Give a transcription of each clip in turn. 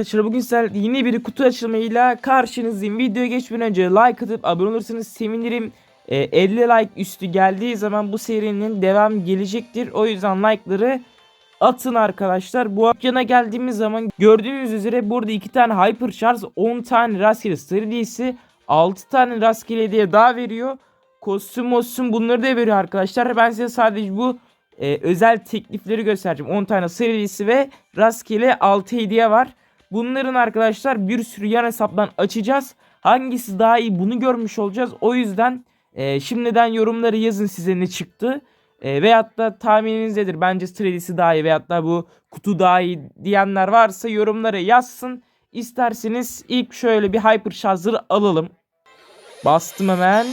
Arkadaşlar bugün sizlerle yeni bir kutu açılımıyla karşınızdayım. Videoya geçmeden önce like atıp abone olursanız sevinirim. Ee, 50 like üstü geldiği zaman bu serinin devam gelecektir. O yüzden like'ları atın arkadaşlar. Bu yana geldiğimiz zaman gördüğünüz üzere burada 2 tane Hypercharge, 10 tane rastgele sarı diyesi, 6 tane rastgele hediye daha veriyor. Kostüm olsun bunları da veriyor arkadaşlar. Ben size sadece bu e, özel teklifleri göstereceğim. 10 tane serisi ve rastgele 6 hediye var. Bunların arkadaşlar bir sürü yan hesaptan açacağız. Hangisi daha iyi bunu görmüş olacağız. O yüzden e, şimdiden yorumları yazın size ne çıktı. E, veyahut da tahmininiz nedir? Bence serisi daha iyi veyahut da bu kutu daha iyi diyenler varsa yorumlara yazsın. İsterseniz ilk şöyle bir Hyper Charger alalım. Bastım hemen.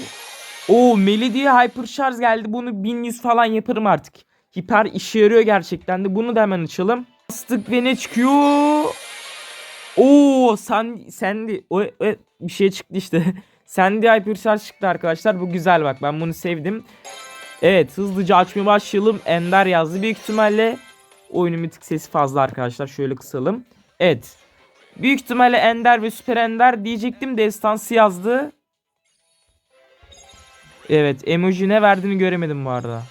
O Melody Hyper Charge geldi. Bunu 1100 falan yaparım artık. Hiper işe yarıyor gerçekten de. Bunu da hemen açalım. Bastık ve ne çıkıyor? Oo sen sendi o, o bir şey çıktı işte. Sandy Hyper Charge çıktı arkadaşlar. Bu güzel bak. Ben bunu sevdim. Evet hızlıca açmaya başlayalım. Ender yazdı büyük ihtimalle. Oyunun bir tık sesi fazla arkadaşlar. Şöyle kısalım. Evet. Büyük ihtimalle Ender ve Süper Ender diyecektim. Destansı yazdı. Evet emoji ne verdiğini göremedim bu arada.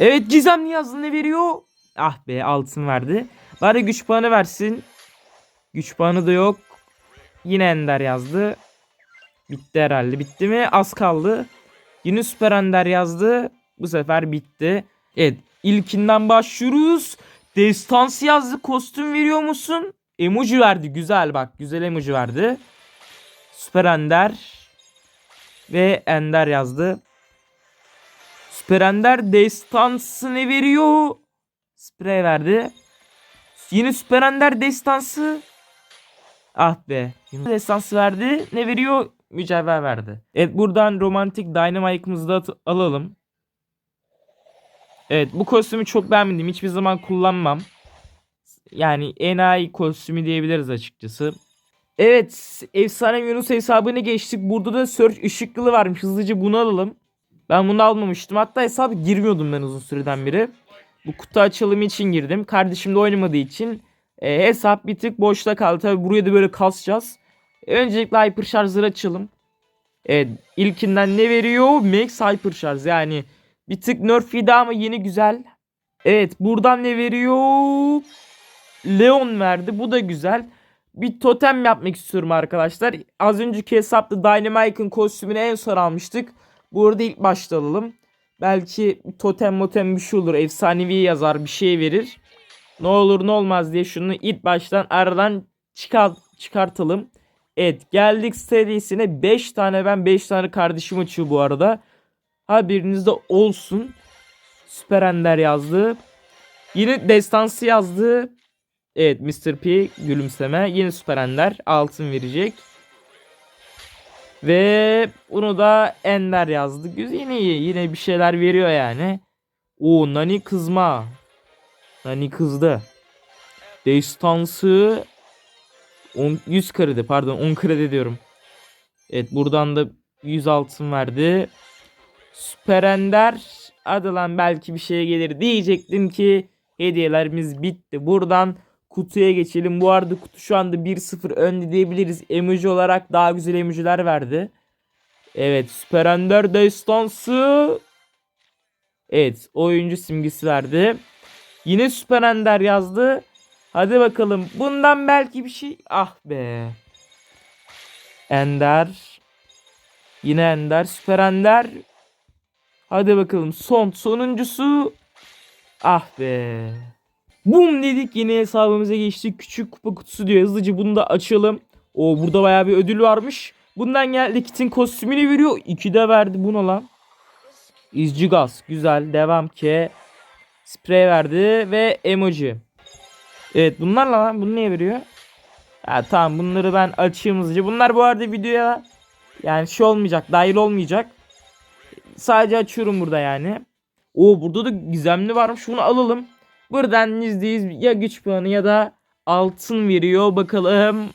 Evet yazdı ne veriyor? Ah be altın verdi. Bari güç puanı versin. Güç puanı da yok. Yine Ender yazdı. Bitti herhalde. Bitti mi? Az kaldı. Yine Süper Ender yazdı. Bu sefer bitti. Evet. ilkinden başlıyoruz. Destansı yazdı. Kostüm veriyor musun? Emoji verdi. Güzel bak. Güzel emoji verdi. Süper Ender. Ve Ender yazdı. Süper Ender destansı ne veriyor? Sprey verdi. Yine Süper Ender destansı. Ah be. Yine destansı verdi. Ne veriyor? Mücevher verdi. Evet buradan romantik Dynamite'ımızı da alalım. Evet bu kostümü çok beğenmedim. Hiçbir zaman kullanmam. Yani enayi kostümü diyebiliriz açıkçası. Evet efsane Yunus hesabına geçtik. Burada da Search ışıklı varmış. Hızlıca bunu alalım. Ben bunu almamıştım. Hatta hesabı girmiyordum ben uzun süreden beri. Bu kutu açılımı için girdim. Kardeşim de oynamadığı için e, hesap bir tık boşta kaldı. Tabi buraya da böyle kasacağız. E, öncelikle Hypercharger'ı açalım. Evet ilkinden ne veriyor? Max Hypercharge yani bir tık nerf'iydi ama yeni güzel. Evet buradan ne veriyor? Leon verdi. Bu da güzel. Bir totem yapmak istiyorum arkadaşlar. Az önceki hesapta Dynamite'ın kostümünü en son almıştık. Burada ilk başta alalım. Belki totem motem bir şey olur. Efsanevi yazar bir şey verir. Ne olur ne olmaz diye şunu ilk baştan aradan çıkar, çıkartalım. Evet geldik serisine 5 tane ben 5 tane kardeşim açıyor bu arada. Haberinizde olsun. Süper Ender yazdı. Yine destansı yazdı. Evet Mr. P gülümseme. Yine Süper Ender altın verecek. Ve bunu da Ender yazdı. Güzel yine iyi. Yine bir şeyler veriyor yani. O Nani kızma. Nani kızdı. Destansı 10, 100 kredi pardon 10 kredi diyorum. Evet buradan da 100 altın verdi. Süper Ender. Hadi lan belki bir şeye gelir diyecektim ki hediyelerimiz bitti. Buradan kutuya geçelim. Bu arada kutu şu anda 1-0 önde diyebiliriz. Emoji olarak daha güzel emojiler verdi. Evet Süper Ender destansı. Evet oyuncu simgesi verdi. Yine Süper Ender yazdı. Hadi bakalım. Bundan belki bir şey. Ah be. Ender. Yine Ender. Süper Ender. Hadi bakalım. Son. Sonuncusu. Ah be. Bum dedik yine hesabımıza geçtik. Küçük kupa kutusu diyor. Hızlıca bunu da açalım. O burada bayağı bir ödül varmış. Bundan geldi kitin kostümünü veriyor. İki de verdi buna lan. İzci gaz. Güzel. Devam ki. Sprey verdi ve emoji. Evet bunlarla lan bunu niye veriyor? Ha tamam bunları ben açayım hızlıca. Bunlar bu arada videoya yani şey olmayacak dahil olmayacak. Sadece açıyorum burada yani. O burada da gizemli varmış. Bunu alalım. Buradan %100 ya güç puanı ya da altın veriyor. Bakalım.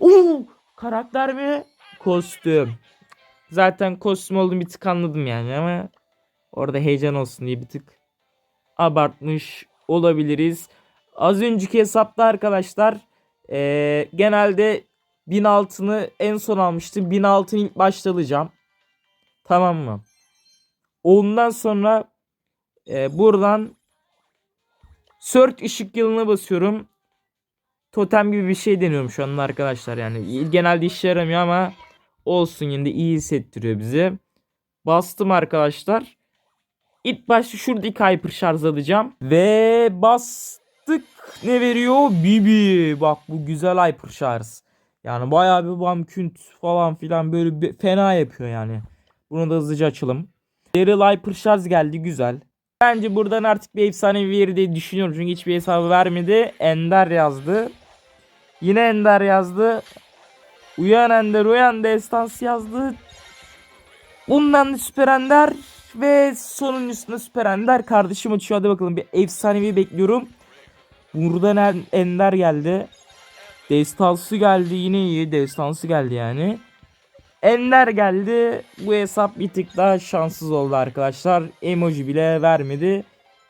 Oo, karakter mi? Kostüm. Zaten kostüm olduğunu bir tık anladım yani ama orada heyecan olsun diye bir tık abartmış olabiliriz. Az önceki hesapta arkadaşlar Ee, genelde 1000 altını en son almıştım. 1000 altını ilk başta alacağım. Tamam mı? Ondan sonra e, buradan Search ışık yılına basıyorum. Totem gibi bir şey deniyorum şu anda arkadaşlar. Yani genelde işe yaramıyor ama olsun yine de iyi hissettiriyor bizi. Bastım arkadaşlar. İlk başta şuradaki hyper şarj alacağım. Ve bastık. Ne veriyor? Bibi. Bak bu güzel hyper şarj. Yani bayağı bir bamkünt falan filan böyle bir fena yapıyor yani. Bunu da hızlıca açalım. Daryl hyper şarj geldi güzel. Bence buradan artık bir efsane yeri diye düşünüyorum. Çünkü hiçbir hesabı vermedi. Ender yazdı. Yine Ender yazdı. Uyan Ender uyan destans yazdı. Bundan da Süper Ender ve sonuncusunda Süper Ender kardeşim açıyor. Hadi bakalım bir efsanevi bekliyorum. Buradan En- Ender geldi. Destansı geldi yine iyi. Destansı geldi yani. Ender geldi. Bu hesap bir tık daha şanssız oldu arkadaşlar. Emoji bile vermedi.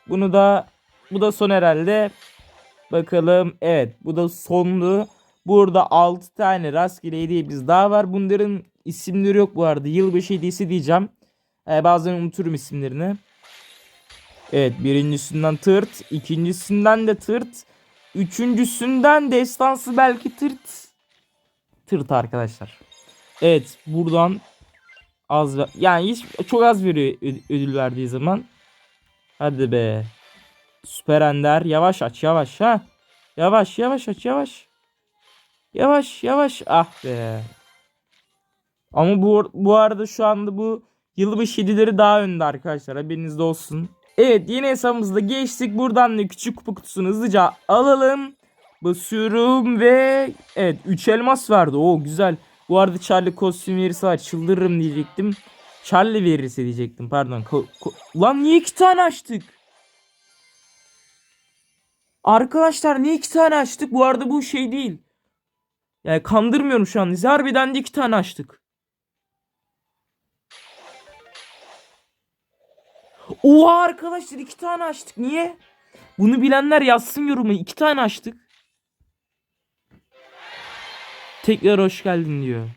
Bunu da bu da son herhalde. Bakalım. Evet bu da sondu. Burada 6 tane rastgele hediyemiz daha var. Bunların isimleri yok bu arada. Yılbaşı hediyesi diyeceğim. Ee, bazen unuturum isimlerini. Evet birincisinden tırt. ikincisinden de tırt. Üçüncüsünden destansı belki tırt. Tırt arkadaşlar. Evet buradan az yani hiç çok az veriyor ödül verdiği zaman. Hadi be. Süper Ender yavaş aç yavaş ha. Yavaş yavaş aç yavaş. Yavaş yavaş ah be. Ama bu, bu arada şu anda bu yılbaşı hediyeleri daha önde arkadaşlar haberiniz olsun. Evet yeni hesabımızda geçtik. Buradan da küçük kupa kutusunu hızlıca alalım. Basıyorum ve evet 3 elmas verdi. O güzel. Bu arada Charlie kostüm verirse var. Çıldırırım diyecektim. Charlie verirse diyecektim pardon. Ko- ko- Lan niye iki tane açtık? Arkadaşlar niye iki tane açtık? Bu arada bu şey değil. Yani kandırmıyorum şu an. Harbiden de iki tane açtık. Oha arkadaşlar iki tane açtık. Niye? Bunu bilenler yazsın yoruma. İki tane açtık. Tekrar hoş geldin diyor.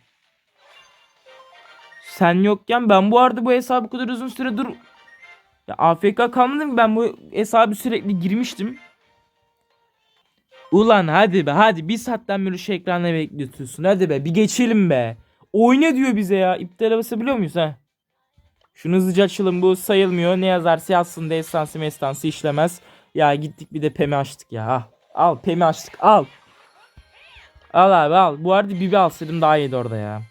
Sen yokken ben bu arada bu hesabı kadar uzun süre dur... Ya AFK kalmadım ben bu hesabı sürekli girmiştim. Ulan hadi be hadi bir saatten beri şu ekranda bekletiyorsun. Hadi be bir geçelim be. Oyna diyor bize ya. İptale basabiliyor muyuz ha? Şunu hızlıca açalım bu sayılmıyor. Ne yazarsa yazsın destansı mestansı işlemez. Ya gittik bir de pemi açtık ya. Ah, Al pemi açtık al. Al abi al. Bu arada Bibi alsaydım daha iyiydi orada ya.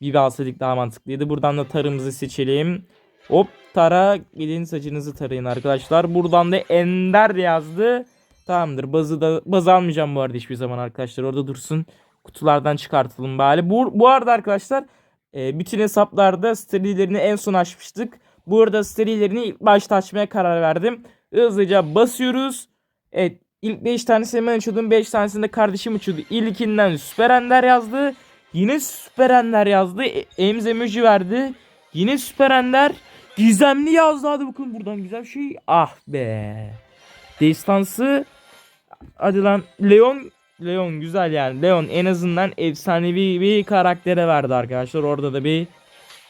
Bibi alsaydık daha mantıklıydı. Buradan da tarımızı seçelim. Hop tara gidin saçınızı tarayın arkadaşlar. Buradan da Ender yazdı. Tamamdır. Bazı da baz almayacağım bu arada hiçbir zaman arkadaşlar. Orada dursun. Kutulardan çıkartalım bari. Bu, bu arada arkadaşlar e, bütün hesaplarda serilerini en son açmıştık. Burada serilerini ilk başta açmaya karar verdim. Hızlıca basıyoruz. Evet ilk 5 tanesini ben açıyordum. 5 tanesini de kardeşim açıyordu. İlkinden Süper Ender yazdı. Yine Süper Ender yazdı. E, Emz emoji verdi. Yine Süper Ender. Gizemli yazdı. Hadi bakın buradan güzel şey. Ah be. Destansı. Hadi lan. Leon. Leon güzel yani. Leon en azından efsanevi bir karaktere verdi arkadaşlar. Orada da bir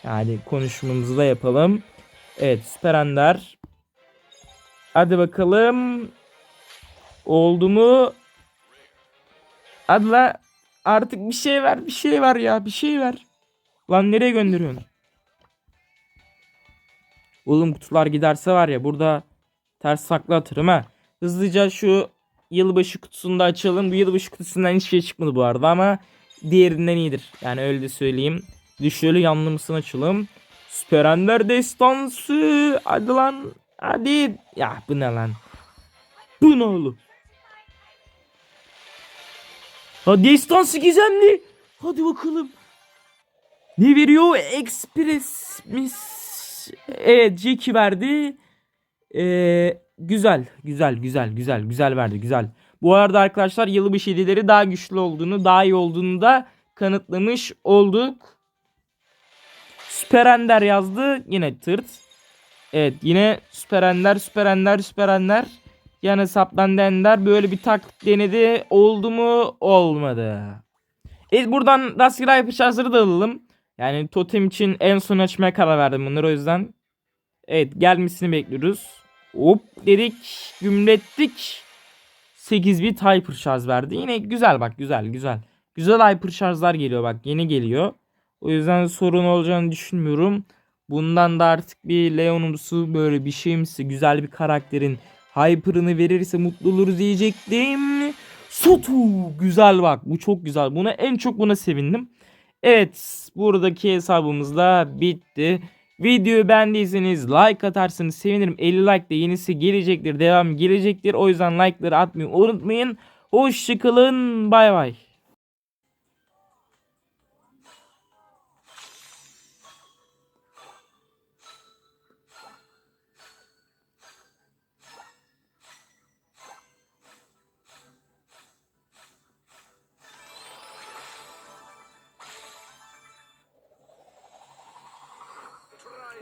yani konuşmamızı da yapalım. Evet Süper Ender. Hadi bakalım. Oldu mu? Hadi la. Artık bir şey ver. Bir şey ver ya. Bir şey ver. Lan nereye gönderiyorsun? Oğlum kutular giderse var ya burada ters saklı atarım ha. Hızlıca şu yılbaşı kutusunu da açalım. Bu yılbaşı kutusundan hiçbir şey çıkmadı bu arada ama diğerinden iyidir. Yani öyle de söyleyeyim. Düşöylü yanlımısını açalım. Süper Ender destansı. Hadi lan. Hadi. Ya bu ne lan? Bu ne oğlum? Ha destansı gizemli. Hadi bakalım. Ne veriyor? Express mis. Evet Jackie verdi. Ee, güzel, güzel, güzel, güzel, güzel verdi, güzel. Bu arada arkadaşlar yılbaşı hediyeleri daha güçlü olduğunu, daha iyi olduğunu da kanıtlamış olduk. Süper Ender yazdı. Yine tırt. Evet yine Süper Ender, Süper Ender, Süper Ender. Yan hesaptan Dender böyle bir taktik denedi. Oldu mu? Olmadı. Evet buradan rastgele hyper şarjları da alalım. Yani totem için en son açmaya karar verdim bunları o yüzden. Evet gelmesini bekliyoruz. Hop dedik gümlettik. 8 bit hyper şarj verdi. Yine güzel bak güzel güzel. Güzel hyper şarjlar geliyor bak yeni geliyor. O yüzden sorun olacağını düşünmüyorum. Bundan da artık bir Leon'umsu böyle bir şeyimsi güzel bir karakterin hyper'ını verirse mutlu oluruz diyecektim. Sotu güzel bak bu çok güzel. Buna en çok buna sevindim. Evet buradaki hesabımız da bitti. Videoyu beğendiyseniz like atarsanız sevinirim. 50 like de yenisi gelecektir. Devam gelecektir. O yüzden like'ları atmayı unutmayın. Hoşçakalın. Bay bay.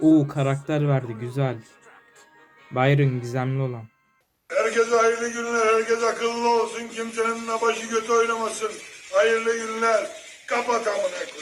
Oo karakter verdi güzel. Byron gizemli olan. Herkese hayırlı günler, herkes akıllı olsun, kimsenin başı kötü oynamasın. Hayırlı günler, kapat amına koyayım.